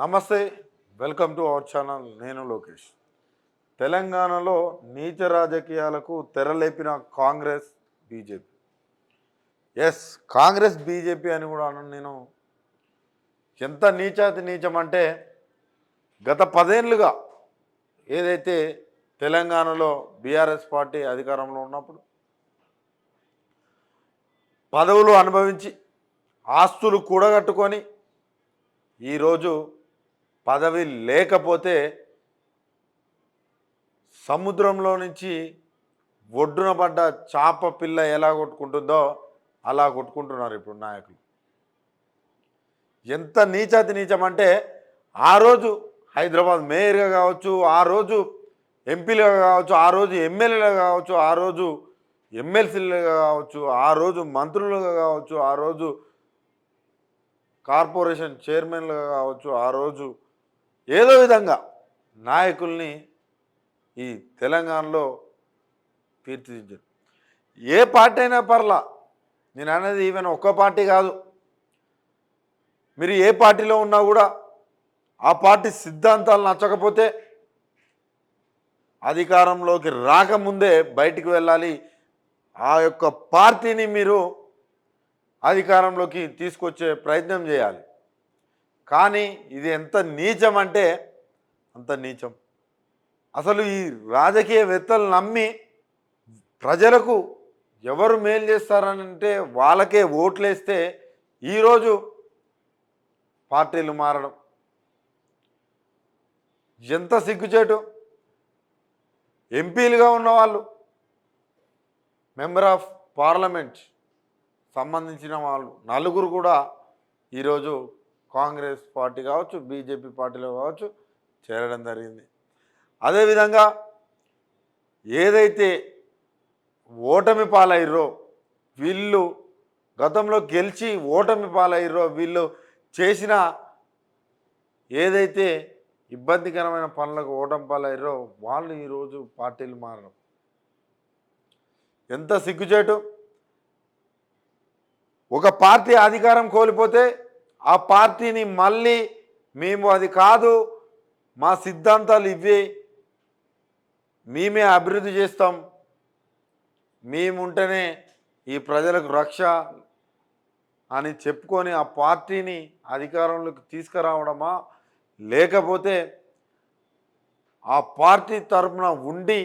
నమస్తే welcome to our channel. నేను లోకేష్. తెలంగాణలో నీచ రాజకీయాలకు తెరలేపిన Congress BJP. Yes Congress BJP అని కూడా అన్నాను నేను. ఎంత నీచాతి నీచం అంటే గత పదేళ్ళుగా ఏదైతే తెలంగాణలో బీఆర్ఎస్ పార్టీ అధికారంలో ఉన్నప్పుడు పదవులు అనుభవించి ఆస్తులు కూడగట్టుకొని ఈరోజు పదవి లేకపోతే సముద్రంలో నుంచి ఒడ్డున పడ్డ చాప పిల్ల ఎలా కొట్టుకుంటుందో అలా కొట్టుకుంటున్నారు ఇప్పుడు నాయకులు. ఎంత నీచాతి నీచమంటే అంటే ఆ రోజు హైదరాబాద్ మేయర్గా కావచ్చు ఆ రోజు ఎంపీలుగా కావచ్చు ఆ రోజు ఎమ్మెల్యేలుగా కావచ్చు ఆ రోజు ఎమ్మెల్సీలుగా కావచ్చు ఆ రోజు మంత్రులుగా కావచ్చు ఆ రోజు కార్పొరేషన్ చైర్మన్లుగా కావచ్చు ఆ రోజు ఏదో విధంగా నాయకుల్ని ఈ తెలంగాణలో తీర్చిదిద్దారు ఏ పార్టీ అయినా పర్లా నేను అనేది ఈవెన్ ఒక్క పార్టీ కాదు. మీరు ఏ పార్టీలో ఉన్నా కూడా ఆ పార్టీ సిద్ధాంతాలు నచ్చకపోతే అధికారంలోకి రాకముందే బయటికి వెళ్ళాలి. ఆ యొక్క పార్టీని మీరు అధికారంలోకి తీసుకొచ్చే ప్రయత్నం చేయాలి. కానీ ఇది ఎంత నీచం అంటే అంత నీచం. అసలు ఈ రాజకీయవేత్తలు నమ్మి ప్రజలకు ఎవరు మేలు చేస్తారనంటే వాళ్ళకే ఓట్లేస్తే ఈరోజు పార్టీలు మారడం. ఎంత సిగ్గుచేటు. ఎంపీలుగా ఉన్నవాళ్ళు మెంబర్ ఆఫ్ పార్లమెంట్ సంబంధించిన వాళ్ళు నలుగురు కూడా ఈరోజు కాంగ్రెస్ పార్టీ కావచ్చు బీజేపీ పార్టీలో కావచ్చు చేరడం జరిగింది. అదేవిధంగా ఏదైతే ఓటమి పాలయ్యో వీళ్ళు గతంలో గెలిచి ఓటమి పాలయ్యో వీళ్ళు చేసిన ఏదైతే ఇబ్బందికరమైన పనులకు ఓటమి పాలయ్యో వాళ్ళు ఈరోజు పార్టీలు మారడం. ఎంత సిగ్గుచేటు? ఒక పార్టీ అధికారం కోల్పోతే ఆ పార్టీని మళ్ళీ మేము అది కాదు మా సిద్ధాంతాలు ఇవే మేమే అభివృద్ధి చేస్తాం. మేముంటేనే ఈ ప్రజలకు రక్ష అని చెప్పుకొని ఆ పార్టీని అధికారంలోకి తీసుకురావడమా? లేకపోతే ఆ పార్టీ తరపున ఉండి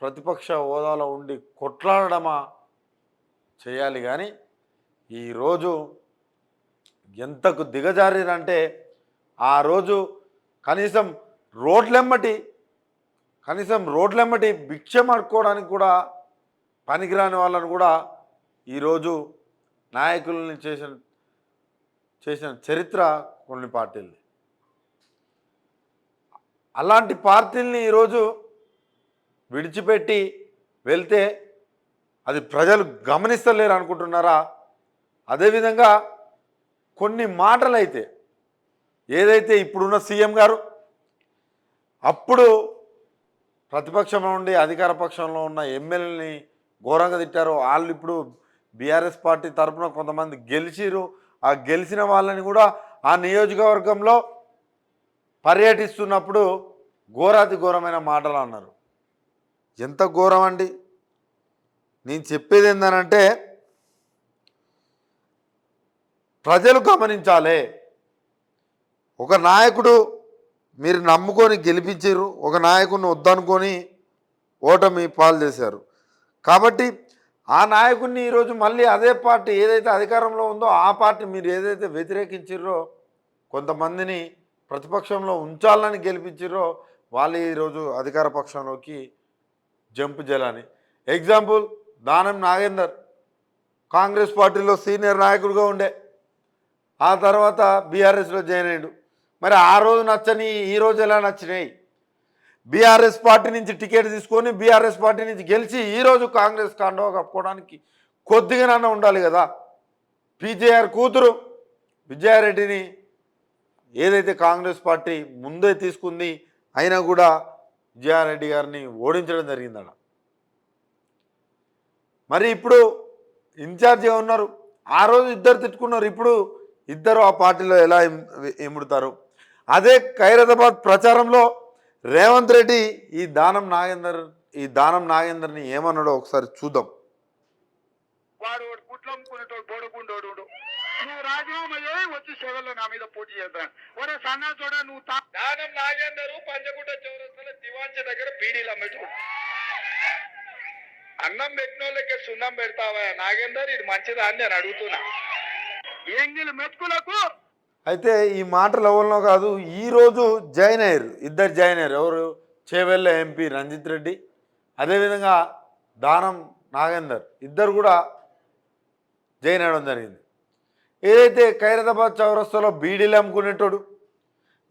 ప్రతిపక్ష హోదాలో ఉండి కొట్లాడడమా? చేయాలి కానీ ఈరోజు ఎంతకు దిగజారిరంటే ఆ రోజు కనీసం రోడ్లెమ్మటి కనీసం రోడ్లెమ్మటి భిక్షం అడుక్కోవడానికి కూడా పనికిరాని వాళ్ళని కూడా ఈరోజు నాయకులని చేసిన చేసిన చరిత్ర కొన్ని పార్టీలు అలాంటి పార్టీల్ని ఈరోజు విడిచిపెట్టి వెళ్తే అది ప్రజలు గమనిస్తలేరు అనుకుంటున్నారా అదేవిధంగా కొన్ని మాటలు అయితే ఏదైతే ఇప్పుడున్న సీఎం గారు అప్పుడు ప్రతిపక్షంలో ఉండి అధికార పక్షంలో ఉన్న ఎమ్మెల్యేని ఘోరంగా తిట్టారు. వాళ్ళు ఇప్పుడు బీఆర్ఎస్ పార్టీ తరఫున కొంతమంది గెలిచిరు ఆ గెలిచిన వాళ్ళని కూడా ఆ నియోజకవర్గంలో పర్యటిస్తున్నప్పుడు ఘోరాతి ఘోరమైన మాటలు అన్నారు. ఎంత ఘోరం అండి? నేను చెప్పేది ఏంటనంటే ప్రజలు గమనించాలి. ఒక నాయకుడు మీరు నమ్ముకొని గెలిపించారు ఒక నాయకుడిని వద్దనుకొని ఓటమి పాలు చేశారు. కాబట్టి ఆ నాయకుడిని ఈరోజు మళ్ళీ అదే పార్టీ ఏదైతే అధికారంలో ఉందో ఆ పార్టీ మీరు ఏదైతే వ్యతిరేకించారో కొంతమందిని ప్రతిపక్షంలో ఉంచాలని గెలిపించారో వాళ్ళు ఈరోజు అధికార పక్షంలోకి జంప్ చేయాలని ఎగ్జాంపుల్ దానం నాగేందర్. కాంగ్రెస్ పార్టీలో సీనియర్ నాయకుడిగా ఉండే ఆ తర్వాత బీఆర్ఎస్లో జాయిన్ అయ్యాడు. మరి ఆ రోజు నచ్చని ఈ రోజు ఎలా నచ్చినాయి? బీఆర్ఎస్ పార్టీ నుంచి టికెట్ తీసుకొని బీఆర్ఎస్ పార్టీ నుంచి గెలిచి ఈరోజు కాంగ్రెస్ కాండవ కప్పుకోవడానికి కొద్దిగానన్నా ఉండాలి కదా. పీజేఆర్ కూతురు విజయారెడ్డిని ఏదైతే కాంగ్రెస్ పార్టీ ముందే తీసుకుంది అయినా కూడా విజయారెడ్డి గారిని ఓడించడం జరిగిందట. మరి ఇప్పుడు ఇన్ఛార్జిగా ఉన్నారు ఆ రోజు ఇద్దరు తిట్టుకున్నారు. ఇప్పుడు ఇద్దరు ఆ పార్టీలో ఎలా ఎముడుతారు అదే ఖైరతాబాద్ ప్రచారంలో రేవంత్ రెడ్డి ఈ దానం నాగేందర్ ఈ దానం నాగేందర్ని ఏమన్నాడో ఒకసారి చూద్దాం. వాడు బోడగుండోడు నువ్వు రాజీనామా చేయి వచ్చి సేవల్లో నా మీద పోటీ ఒరే సన్నా చూడ నువ్వు తా- దానం నాగేందరు పంచగుట్ట చౌరస్తల దివాంచ దగ్గర బీడీలు అన్నం పెట్టిన వాళ్ళకి సున్నం పెడతావా నాగేందర్? ఇది మంచిదా అని నేను అడుగుతున్నా. అయితే ఈ మాటలు ఎవరినో కాదు ఈరోజు జాయిన్ అయ్యారు. ఇద్దరు జాయిన్ అయ్యారు. ఎవరు? చేవెళ్ళ ఎంపీ రంజిత్ రెడ్డి అదేవిధంగా దానం నాగేందర్. ఇద్దరు కూడా జాయిన్ అవ్వడం జరిగింది. ఏదైతే ఖైరతాబాద్ చౌరస్తాలో బీడీలు అమ్ముకునేటోడు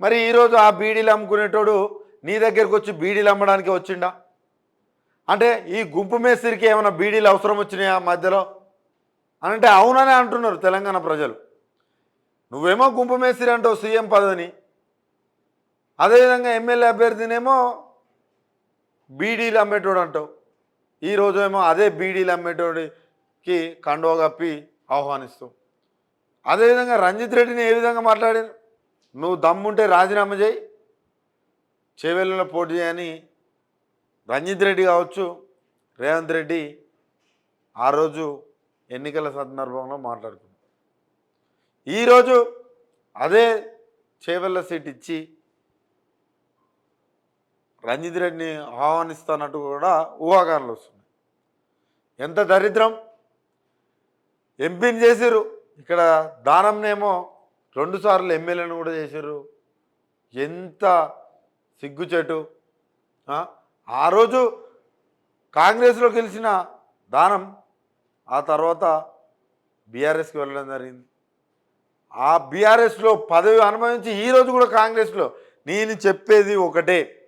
మరి ఈరోజు ఆ బీడీలు అమ్ముకునేటోడు నీ దగ్గరికి వచ్చి బీడీలు అమ్మడానికి వచ్చిండా? అంటే ఈ గుంపు మేస్త్రికి ఏమైనా బీడీలు అవసరం వచ్చినాయా మధ్యలో? అని అంటే అవుననే అంటున్నారు తెలంగాణ ప్రజలు. నువ్వేమో గుంపు మేస్త్రి అంటావు సీఎం పదవిని. అదేవిధంగా ఎమ్మెల్యే అభ్యర్థినేమో బీడీలు అమ్మేటోడు అంటావు. ఈరోజు ఏమో అదే బీడీలు అమ్మేటోడికి కండువ కప్పి ఆహ్వానిస్తావు. అదేవిధంగా రంజిత్ రెడ్డిని ఏ విధంగా మాట్లాడారు? నువ్వు దమ్ముంటే రాజీనామా చేయి. చేవెళ్ళలో పోటీ చేయని రంజిత్ రెడ్డి కావచ్చు రేవంత్ రెడ్డి ఆ రోజు ఎన్నికల సందర్భంలో మాట్లాడుకుంది. ఈరోజు అదే చేవెళ్ళ సీట్ ఇచ్చి రంజిత్ రెడ్డిని ఆహ్వానిస్తున్నట్టు కూడా ఊహాగానాలు వస్తున్నాయి. ఎంత దరిద్రం. ఎంపీని చేసారు ఇక్కడ దానంనేమో రెండుసార్లు ఎమ్మెల్యేను కూడా చేశారు ఎంత సిగ్గుచేటు. ఆ రోజు కాంగ్రెస్లో గెలిచిన దానం ఆ తర్వాత బీఆర్ఎస్కి వెళ్ళడం జరిగింది. ఆ బీఆర్ఎస్లో పదవి అనుభవించి ఈరోజు కూడా కాంగ్రెస్లో నేను చెప్పేది ఒకటే.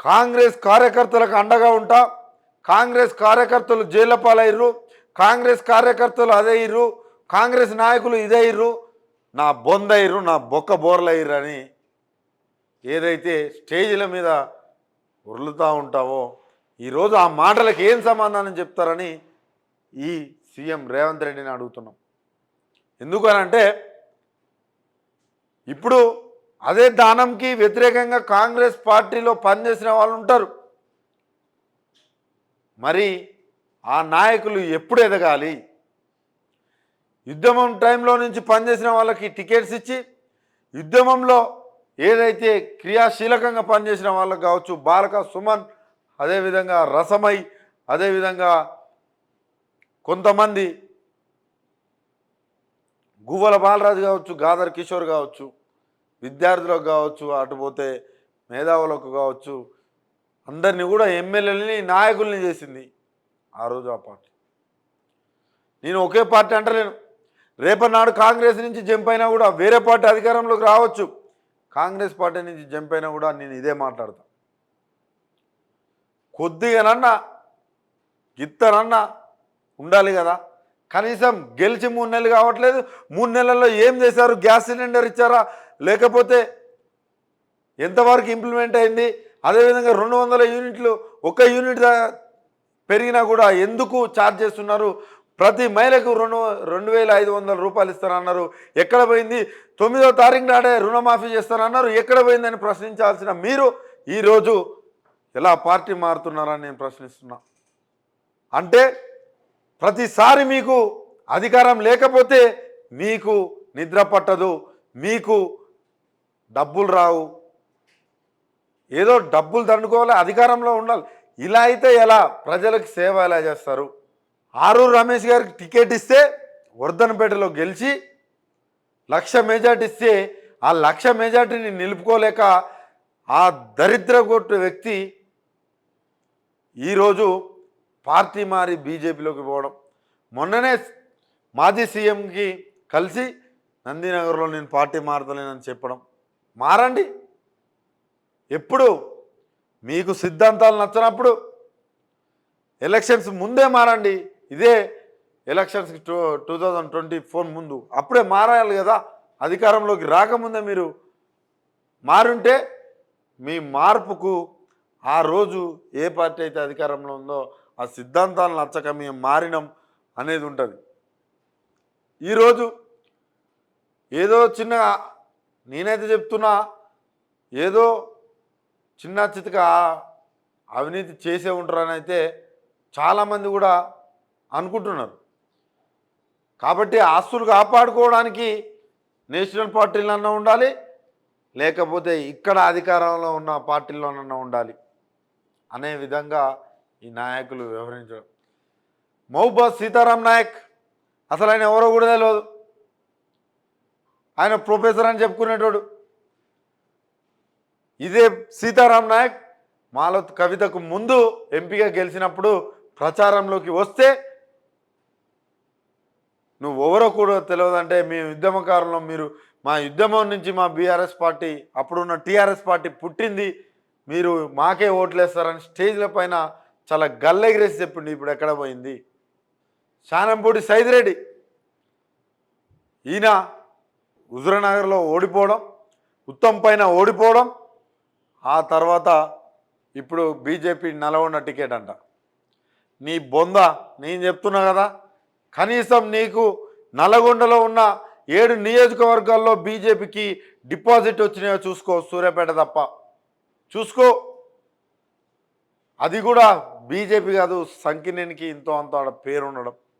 కాంగ్రెస్ కార్యకర్తలకు అండగా ఉంటా కాంగ్రెస్ కార్యకర్తలు జైళ్ళ పాలయ్యారు కాంగ్రెస్ కార్యకర్తలు అదే కాంగ్రెస్ నాయకులు ఇదే నా బొందయ్యారు నా బొక్క బోర్లయ్యారు అని ఏదైతే స్టేజీల మీద ఉరులుతూ ఉంటావో ఈరోజు ఆ మాటలకు ఏం సమాధానం చెప్తారని ఈ సీఎం రేవంత్ రెడ్డిని అడుగుతున్నాం. ఎందుకనంటే ఇప్పుడు అదే దానంకి వ్యతిరేకంగా కాంగ్రెస్ పార్టీలో పనిచేసిన వాళ్ళు ఉంటారు. మరి ఆ నాయకులు ఎప్పుడు ఎదగాలి? ఉద్యమం టైంలో నుంచి పనిచేసిన వాళ్ళకి టికెట్స్ ఇచ్చి ఉద్యమంలో ఏదైతే క్రియాశీలకంగా పనిచేసిన వాళ్ళకి కావచ్చు బాలక సుమన్ అదేవిధంగా రసమై అదేవిధంగా కొంతమంది గువ్వల బాలరాజు కావచ్చు గాదర్ కిషోర్ కావచ్చు విద్యార్థులకు కావచ్చు అటు పోతే మేధావులకు కావచ్చు అందరినీ కూడా ఎమ్మెల్యేలని నాయకుల్ని చేసింది ఆ రోజు ఆ పార్టీ. నేను ఒకే పార్టీ అంటలేను. రేపటి నాడు కాంగ్రెస్ నుంచి జంప్ అయినా కూడా వేరే పార్టీ అధికారంలోకి రావచ్చు. కాంగ్రెస్ పార్టీ నుంచి జంప్ అయినా కూడా నేను ఇదే మాట్లాడతా. కొద్దిగానన్నా గిత్తనన్నా ఉండాలి కదా. కనీసం గెలిచి మూడు నెలలు కావట్లేదు. మూడు నెలల్లో ఏం చేశారు? గ్యాస్ సిలిండర్ ఇచ్చారా? లేకపోతే ఎంతవరకు ఇంప్లిమెంట్ అయింది? అదేవిధంగా రెండు వందల యూనిట్లు ఒక యూనిట్ పెరిగినా కూడా ఎందుకు ఛార్జ్ చేస్తున్నారు? ప్రతి మహిళకు రెండు రెండు వేల ఐదు వందల రూపాయలు ఇస్తారన్నారు ఎక్కడ పోయింది? తొమ్మిదో తారీఖు నాడే రుణమాఫీ చేస్తారన్నారు ఎక్కడ పోయిందని ప్రశ్నించాల్సిన మీరు ఈరోజు ఎలా పార్టీ మారుతున్నారని నేను ప్రశ్నిస్తున్నా. అంటే ప్రతిసారి మీకు అధికారం లేకపోతే మీకు నిద్ర పట్టదు మీకు డబ్బులు రావు. ఏదో డబ్బులు దండుకోవాలి అధికారంలో ఉండాలి. ఇలా అయితే ఎలా? ప్రజలకు సేవ ఎలా చేస్తారు? ఆరూరు రమేష్ గారికి టికెట్ ఇస్తే వర్ధనపేటలో గెలిచి లక్ష మెజార్టీ ఇస్తే ఆ లక్ష మెజార్టీని నిలుపుకోలేక ఆ దరిద్ర కొట్టు వ్యక్తి ఈరోజు పార్టీ మారి బీజేపీలోకి పోవడం. మొన్ననే మాజీ సీఎంకి కలిసి నందినగర్లో నేను పార్టీ మారతలేనని చెప్పడం. మారండి. ఎప్పుడు? మీకు సిద్ధాంతాలు నచ్చినప్పుడు. ఎలక్షన్స్ ముందే మారండి. ఇదే ఎలక్షన్స్కి two two thousand twenty four ముందు. అప్పుడే మారాలి కదా. అధికారంలోకి రాకముందే మీరు మారుంటే మీ మార్పుకు ఆ రోజు ఏ పార్టీ అయితే అధికారంలో ఉందో ఆ సిద్ధాంతాలు నచ్చక మేము మారినాం అనేది ఉంటుంది. ఈరోజు ఏదో చిన్న నేనైతే చెప్తున్నా ఏదో చిన్న చితక అవినీతి చేసే ఉంటారని అయితే చాలామంది కూడా అనుకుంటున్నారు. కాబట్టి ఆస్తులు కాపాడుకోవడానికి నేషనల్ పార్టీలన్నా ఉండాలి లేకపోతే ఇక్కడ అధికారంలో ఉన్న పార్టీల్లోనన్నా ఉండాలి అనే విధంగా ఈ నాయకులు వ్యవహరించడం. మహబూబ్ సీతారాం నాయక్ అసలు ఆయన ఎవరో కూడా తెలియదు ఆయన ప్రొఫెసర్ అని చెప్పుకునేటోడు. ఇదే సీతారాం నాయక్ మాలత్ కవితకు ముందు ఎంపీగా గెలిచినప్పుడు ప్రచారంలోకి వస్తే నువ్వు ఎవరో కూడా తెలియదంటే మీ ఉద్యమకారులు మీరు మా ఉద్యమం నుంచి మా బీఆర్ఎస్ పార్టీ అప్పుడున్న టీఆర్ఎస్ పార్టీ పుట్టింది మీరు మాకే ఓట్లేస్తారని స్టేజ్ల పైన చాలా గల్లెగిరేసి చెప్పిండు ఇప్పుడు ఎక్కడ పోయింది? శానంపూడి సైదిరెడ్డి. ఈయన హుజురనగర్లో ఓడిపోవడం ఉత్తమ్ పైన ఓడిపోవడం ఆ తర్వాత ఇప్పుడు బీజేపీ నలగొండ టికెట్ అంట. నీ బొంద నేను చెప్తున్నా కదా కనీసం నీకు నల్గొండలో ఉన్న ఏడు నియోజకవర్గాల్లో బీజేపీకి డిపాజిట్ వచ్చినాయో చూసుకో సూర్యాపేట తప్ప. చూసుకో. అది కూడా బీజేపీ కాదు సంకినేనికి ఇంతో అంత ఆడ పేరు ఉండడం